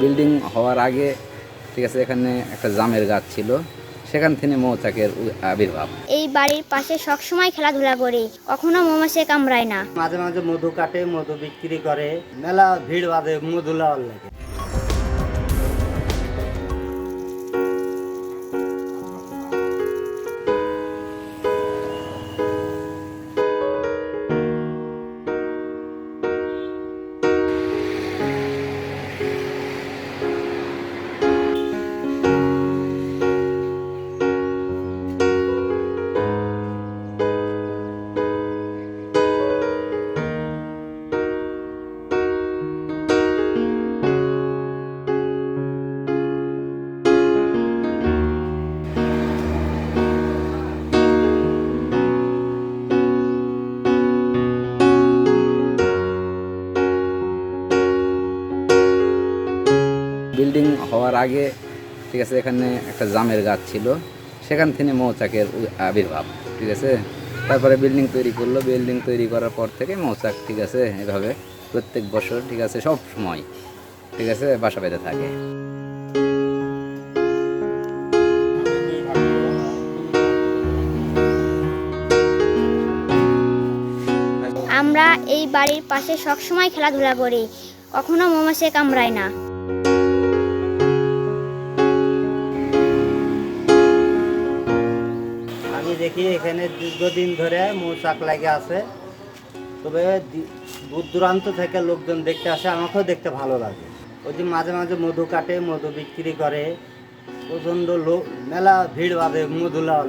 Building হওয়ার আগে ঠিক আছে এখানে একটা জামের গাছ ছিল। সেখান থেকে মৌচাকের আবির্ভাব। এই বাড়ির পাশে সবসময় খেলাধুলা করি কখনো মৌমাছি কামড়ায় না। মাঝে মাঝে মধু কাটে মধু বিক্রি করে। মেলা ভিড় বাঁধে মধু লাওয়ার লাগে। বিল্ডিং হওয়ার আগে, ঠিক আছে, এখানে একটা জামের গাছ ছিল। সেখান থেকে মৌচাকের আবির্ভাব, ঠিক আছে? তারপরে বিল্ডিং তৈরি করল। বিল্ডিং তৈরি করার পর থেকে মৌচাক, ঠিক আছে, এভাবে প্রত্যেক বছর, ঠিক আছে, সব সময়, ঠিক আছে, বাসা বেঁধে থাকে। আমরা এই বাড়ির পাশে সবসময় খেলাধুলা করি। কখনো মৌমাছি কামড়ায় না। দেখি এখানে দীর্ঘদিন ধরে মৌচাক লাগে আছে। তবে দূর দূরান্ত থেকে লোকজন দেখতে আসে, আমাকেও দেখতে ভালো লাগে। ওই যে মাঝে মাঝে মধু কাটে, মধু বিক্রি করে। প্রচণ্ড লোক, মেলা ভিড় বাঁধে মধু লাওয়ার